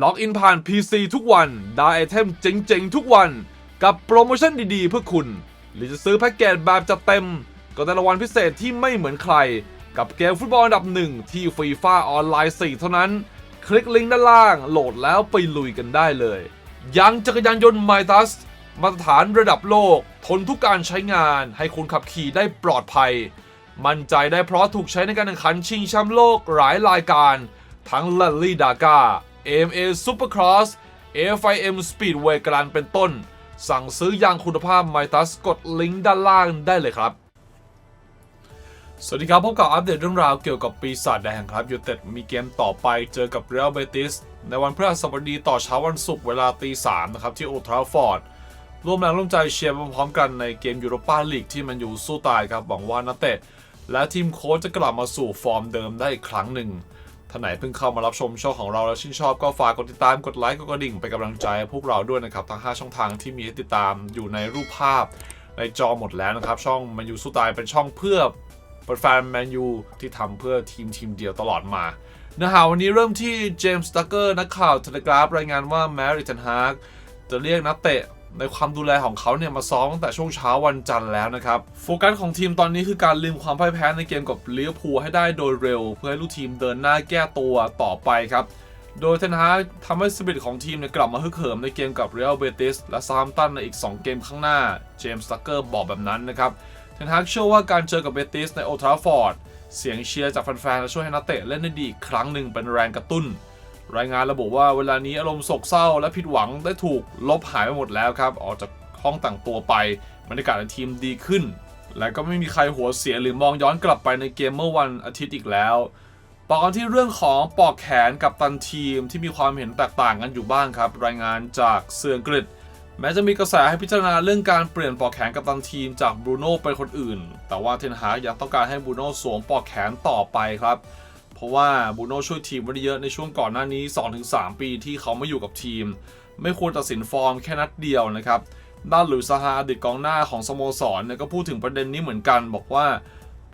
ล็อกอินผ่าน PC ทุกวัน ได้ไอเทมเจ๋งๆ ทุกวัน กับโปรโมชั่นดีๆ เพื่อคุณ หรือจะซื้อแพ็กเกจแบบจัดเต็ม ก็ได้รางวัลพิเศษที่ไม่เหมือนใคร กับเกมฟุตบอลอันดับหนึ่งที่ฟีฟ่าออนไลน์ 4 เท่านั้น คลิกลิงก์ด้านล่าง โหลดแล้วไปลุยกันได้เลย ยังจักรยานยนต์ไมตัสมาตรฐานระดับโลก ทนทุกการใช้งาน ให้คุณขับขี่ได้ปลอดภัย มั่นใจได้เพราะถูกใช้ในการแข่งขันชิงแชมป์โลกหลายรายการ ทั้ง l ลลี่ดาก้า AMA Supercross FIM Speedway กรันเป็นต้น สั่งซื้อยางคุณภาพไมตัสกดลิงก์ด้านล่างได้เลยครับ สวัสดีครับ พบกับอัปเดตเรื่องราวเกี่ยวกับปีศาจแดงครับยูเต็ดมีเกมต่อไปเจอกับเรอัลเบติสในวันพฤหัสบดีต่อเช้าวันศุกร์เวลาตีสามนะครับ ที่โอทราฟอร์ดร่วมแรงร่วมใจเชียร์พร้อมๆกันในเกมยูโรปาลีกที่มันอยู่สู้ตายครับหวังว่านักเตะและทีมโค้ชจะกลับมาสู่ฟอร์มเดิมได้อีกครั้งหนึ่ง ท่านไหนเพิ่งเข้ามารับชมช่องของเราแล้วชื่นชอบก็ฝากกดติดตามกดไลค์กดกระดิ่งเป็นกำลังใจให้พวกเราด้วยนะครับทั้ง 5 ช่องทางที่มีให้ติดตามอยู่ในรูปภาพในจอหมดแล้วนะครับ ช่องแมนยูสู้ตายเป็นช่องเพื่อเป็นแฟนแมนยูที่ทำเพื่อทีมทีมเดียวตลอดมาเนื้อหาวันนี้เริ่มที่เจมส์ตักเกอร์นักข่าวเทเลกราฟรายงานว่าแมริทันฮาร์กจะเรียกนักเตะ ในความดูแลของเขาเนี่ยมาซ้อมตั้งแต่ช่วงเช้าวันจันทร์แล้วนะครับ โฟกัสของทีมตอนนี้คือการลืมความพ่ายแพ้ในเกมกับลิเวพูให้ได้โดยเร็ว เพื่อให้ลูกทีมเดินหน้าแก้ตัวต่อไปครับ โดยเทนฮาทำให้สปิริตของทีมเนี่ยกลับมาฮึกเหิมในเกมกับเรอัลเบติสและซามตันในอีก 2 เกมข้างหน้าเจมส์ตักเกอร์บอกแบบนั้นนะครับเทนฮาเชื่อว่าการเจอกับเบติสในโอทราฟอร์ดเสียงเชียร์จากแฟนๆจะช่วยให้นักเตะเล่นได้ดีอีกครั้งหนึ่งเป็นแรงกระตุ้น รายงานระบุว่าเวลานี้อารมณ์โศกเศร้าและผิดหวังได้ถูกลบหายไปหมดแล้วครับ ออกจากห้องต่างตัวไปบรรยากาศในทีมดีขึ้น และก็ไม่มีใครหัวเสียหรือมองย้อนกลับไปในเกมเมื่อวันอาทิตย์อีกแล้วต่อกันที่เรื่องของปอกแขนกับตันทีมที่มีความเห็นแตกต่างกันอยู่บ้างครับ รายงานจากเสื่องกฤษแม้จะมีกระแสให้พิจารณาเรื่องการเปลี่ยนปอกแขนกับตันทีมจากบรูโน่เป็นคนอื่น แต่ว่าเทนฮากยังต้องการให้บรูโน่สวมปอกแขนต่อไปครับ เพราะว่าบูโน่ช่วยทีมไว้ได้เยอะในช่วงก่อนหน้านี้ 2-3 ปีที่เขาไม่อยู่กับทีม ไม่ควรตัดสินฟอร์มแค่นัดเดียวนะครับด้านหลุยส์ซาฮาอดีตกองหน้าของสโมสรเนี่ยก็พูดถึงประเด็นนี้เหมือนกัน บอกว่า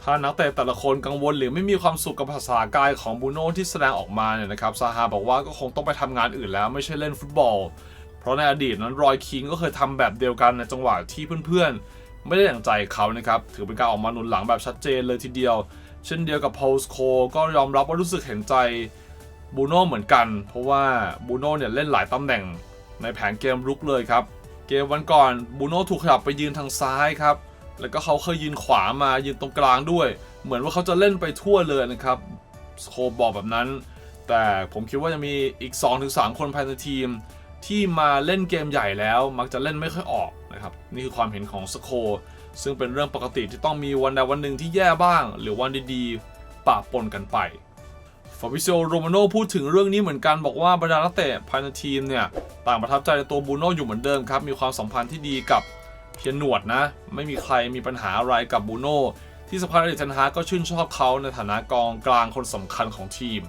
ถ้านักเตะแต่ละคนกังวลหรือไม่มีความสุขกับภาษากายของบูโน่ที่แสดงออกมาเนี่ยนะครับซาฮาบอกว่าก็คงต้องไปทำงานอื่นแล้วไม่ใช่เล่นฟุตบอล เพราะในอดีตนั้นรอยคิงก็เคยทำแบบเดียวกันในจังหวะที่เพื่อนๆ ไม่ได้อย่างใจเขานะครับถือเป็นการออกมาหนุนหลังแบบชัดเจนเลยทีเดียว เช่นเดียวกับโพสโคก็ยอมรับว่ารู้สึกเห็นใจบูโน่เหมือนกัน เพราะว่าบูโน่เนี่ยเล่นหลายตำแหน่งในแผนเกมรุกเลยครับ เกมวันก่อนบูโน่ถูกขยับไปยืนทางซ้ายครับ แล้วก็เขาเคยยืนขวามายืนตรงกลางด้วย เหมือนว่าเขาจะเล่นไปทั่วเลยนะครับโคบอกแบบนั้น แต่ผมคิดว่าจะมีอีก 2-3 คนภายในทีม ที่มาเล่นเกมใหญ่แล้วมักจะเล่นไม่ค่อยออกนะครับ นี่คือความเห็นของสโค ซึ่งเป็นเรื่องปกติที่ต้องมีวันใดวันหนึ่งที่แย่บ้าง หรือวันดีๆปะปนกันไปฟาบิซิโอโรมาโนพูดถึงเรื่องนี้เหมือนกันบอกว่าบรรดานักเตะภายในทีมเนี่ย ต่างประทับใจในตัวบูโน่อยู่เหมือนเดิมครับ มีความสัมพันธ์ที่ดีกับเพียนหนวดนะ ไม่มีใครมีปัญหาอะไรกับบูโน่ที่สำคัญอดีตันฮาก็ชื่นชอบเขาในฐานะกองกลางคนสำคัญของทีม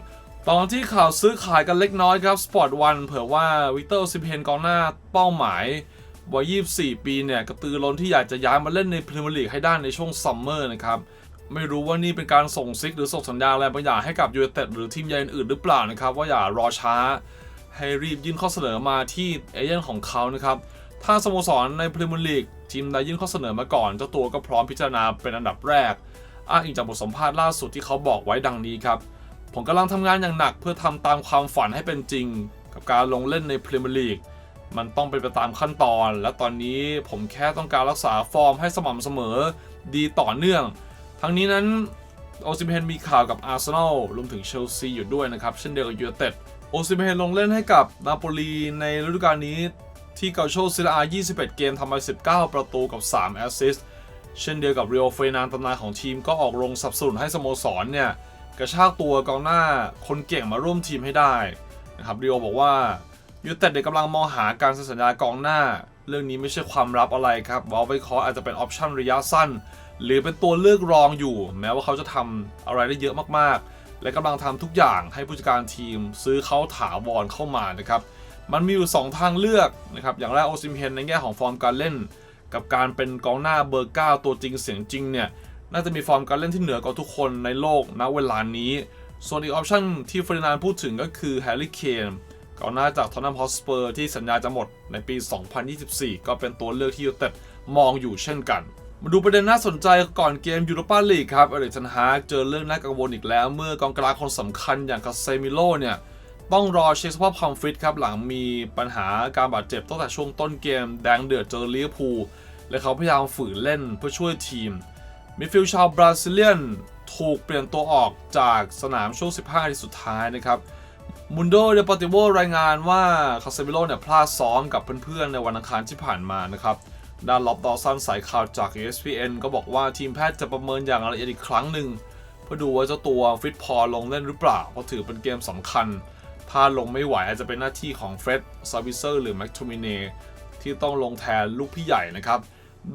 ตอนที่ข่าวซื้อขายกันเล็กน้อยครับสปอร์ตวันเผยว่าวิกเตอร์ซิเพนกองหน้าเป้าหมาย วัย 24 ปีเนี่ยกระตือร้นที่อยากจะย้ายมาเล่นในพรีเมียร์ลีกให้ได้ในช่วงซัมเมอร์นะครับไม่รู้ว่านี่เป็นการส่งซิกหรือส่งสัญญาณอะไรบางอย่างให้กับยู i นเต็ดหรือทีมใหญ่อื่นหรือเปล่านะครับ ว่าอย่ารอช้า ให้รีบยื่นข้อเสนอมาที่เอเย่นของเขานะครับถ้าสโมสรในพรีเมียร์ลีกทีมใดยื่นข้อเสนอมาก่อนเจ้าตัวก็พร้อมพิจารณาเป็นอันดับแรก อ้างอิงจากบทสัมภาษณ์ล่าสุดที่เขาบอกไว้ดังนี้ครับผมกำลังทำงานอย่างหนักเพื่อทำตามความฝันให้เป็นจริง กับการลงเล่นในพรีเมียร์ลีก มันต้องเป็นไปตามขั้นตอน และตอนนี้ผมแค่ต้องการรักษาฟอร์มให้สม่ำเสมอดีต่อเนื่อง ทั้งนี้นั้นโอซิเมนมีข่าวกับอาร์เซนอลรวมถึงเชลซีอยู่ด้วยนะครับ เช่นเดียวกับยู i นเต็ดโอซิเมนลงเล่นให้กับนาโปลีในฤดูกาลนี้ที่เกาโชซิลา 21 เกมทำไป 19 ประตูกับ 3 แอสซิสต์ เช่นเดียวกับเรียลเฟนานตำนานของทีมก็ออกโรงสับสนุนให้สโมสรเนี่ย กระชากตัวกองหน้าคนเก่งมาร่วมทีมให้ได้นะครับเรียวบอกว่า ยูเต็ดกำลังมองหาการเซ็นสัญญากองหน้า เรื่องนี้ไม่ใช่ความลับอะไรครับวอลไวคออาจจะเป็นออปชั่นระยะสั้น หรือเป็นตัวเลือกรองอยู่ แม้ว่าเขาจะทำอะไรได้เยอะมากๆ และกำลังทำทุกอย่างให้ผู้จัดการทีม ซื้อเขาถาวรเข้ามานะครับมันมีอยู่ 2 ทางเลือกนะครับอย่างแรกโอซิมเฮนในแง่ของฟอร์มการเล่น กับการเป็นกองหน้าเบอร์ 9 ตัวจริงเสียงจริงเนี่ยน่าจะมีฟอร์มการเล่นที่เหนือกว่าทุกคนในโลกณเวลานี้ ส่วนอีกออปชั่นที่เฟรนานพูดถึงก็คือแฮร์รี่เคน กองหน้าจากทอนนัมฮอสเปอร์ที่สัญญาจะหมดในปี 2024 ก็เป็นตัวเลือกที่ยูเต็ดมองอยู่เช่นกัน มาดูประเด็นน่าสนใจก่อนเกมยูโรปาลีกครับเอเดชันฮากเจอเรื่องน่ากังวลอีกแล้ว เมื่อกองกลางคนสำคัญอย่างคาเซมิโลเนี่ยต้องรอเช็คสภาพความฟิตครับ หลังมีปัญหาการบาดเจ็บตั้งแต่ช่วงต้นเกม แดงเดือดเจอลิเวอร์พูลและเขาพยายามฝืนเล่นเพื่อช่วยทีมมิดฟิลด์ชาวบราซิเลียนถูกเปลี่ยนตัวออกจากสนามช่วง 15นาทีสุดท้ายนะครับ มุนโดเดป o ติโวรายงานว่าคาเซมิโลเนี่ยพลาดซ้อมกับเพื่อนๆ ในวันอังคารที่ผ่านมานะครับ ด้านล็อบดอสันสายข่าวจาก ESPN ก็บอกว่าทีมแพทย์จะประเมินอย่างละเอียดอีกครั้งหนึ่งเพื่อดูว่าเจ้าตัวฟิตพอลงเล่นหรือเปล่า เพราะถือเป็นเกมสำคัญ ถ้าลงไม่ไหวอาจจะเป็นหน้าที่ของเฟร็ดซาวิเซอร์หรือแม็กโทมิเนที่ต้องลงแทนลูกพี่ใหญ่นะครับ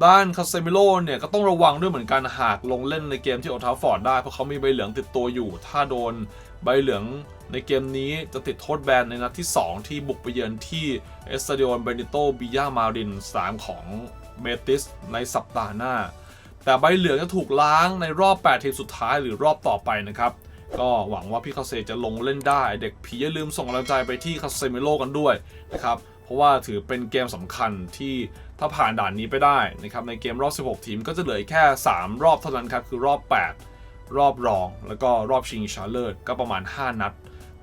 ด้านคาเซมิโลเนี่ยก็ต้องระวังด้วยเหมือนกันหากลงเล่นในเกมที่โอทาฟอร์ดได้ เพราะเขามีใบเหลืองติดตัวอยู่ ถ้าโดนใบเหลืองในเกมนี้จะติดโทษแบนในนัดที่ 2 ที่บุกไปเยือนที่เอสตาดิโอนเบนิโตบิยามารินสนามของเบติสในสัปดาห์หน้า แต่ใบเหลืองจะถูกล้างในรอบ 8 ทีมสุดท้ายหรือรอบต่อไปนะครับ ก็หวังว่าพี่คาเซจะลงเล่นได้ เด็กผีอย่าลืมส่งกำลังใจไปที่คาเซมิโลกันด้วยนะครับ เพราะว่าถือเป็นเกมสำคัญที่ ถ้าผ่านด่านนี้ไปได้นะครับในเกมรอบ 16 ทีมก็จะเหลือแค่ 3 รอบเท่านั้นครับ คือรอบ 8 รอบรอง แล้วก็รอบชิงชนะเลิศก็ประมาณ 5 นัด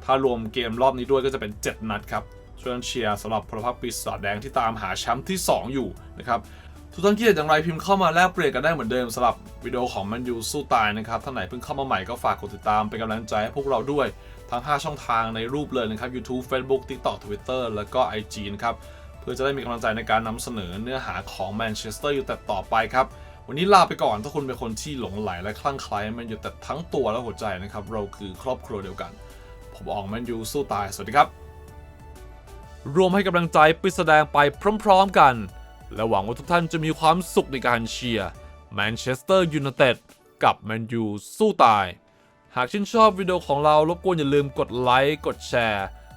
ถ้ารวมเกมรอบนี้ด้วยก็จะเป็น 7 นัดครับช่วยกันเชียร์สำหรับพลพรรคปีศาจแดงที่ตามหาแชมป์ที่ 2 อยู่นะครับทุกท่านคิดอย่างไรพิมพ์เข้ามาแลกเปลี่ยนกันได้เหมือนเดิมสำหรับวิดีโอของมันยูสู้ตายนะครับท่านไหนเพิ่งเข้ามาใหม่ก็ฝากกดติดตามเป็นกำลังใจให้พวกเราด้วยทั้ง 5 ช่องทางในรูปเลยนะครับ YouTube Facebook TikTok Twitter แล้วก็ IG นะครับ เพื่อจะได้มีกำลังใจในการนำเสนอเนื้อหาของแมนเชสเตอร์ยูไนเต็ดต่อไปครับ วันนี้ลาไปก่อนถ้าคุณเป็นคนที่หลงไหลและคลั่งไคล้แมนยูไนเต็ดทั้งตัวและหัวใจนะครับ เราคือครอบครัวเดียวกัน ผมอองแมนยูสู้ตาย สวัสดีครับ รวมให้กำลังใจไปแสดงไปพร้อมๆกัน และหวังว่าทุกท่านจะมีความสุขในการเชียร์แมนเชสเตอร์ยูไนเต็ดกับแมนยูสู้ตาย หากชื่นชอบวิดีโอของเรารบกวนอย่าลืมกดไลค์กดแชร์